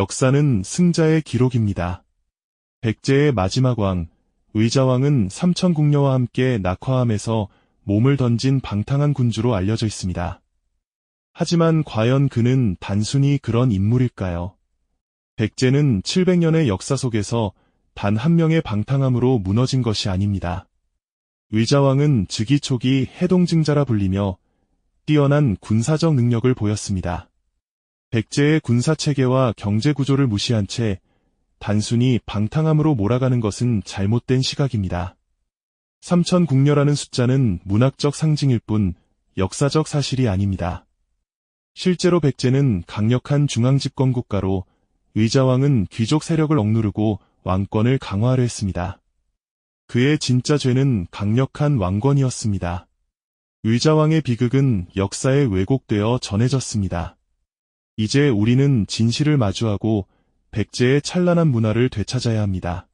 역사는 승자의 기록입니다. 백제의 마지막 왕, 의자왕은 삼천궁녀와 함께 낙화암에서 몸을 던진 방탕한 군주로 알려져 있습니다. 하지만 과연 그는 단순히 그런 인물일까요? 백제는 700년의 역사 속에서 단 한 명의 방탕함으로 무너진 것이 아닙니다. 의자왕은 즉위 초기 해동증자라 불리며 뛰어난 군사적 능력을 보였습니다. 백제의 군사체계와 경제구조를 무시한 채 단순히 방탕함으로 몰아가는 것은 잘못된 시각입니다. 삼천국녀라는 숫자는 문학적 상징일 뿐 역사적 사실이 아닙니다. 실제로 백제는 강력한 중앙집권 국가로 의자왕은 귀족 세력을 억누르고 왕권을 강화하려 했습니다. 그의 진짜 죄는 강력한 왕권이었습니다. 의자왕의 비극은 역사에 왜곡되어 전해졌습니다. 이제 우리는 진실을 마주하고 백제의 찬란한 문화를 되찾아야 합니다.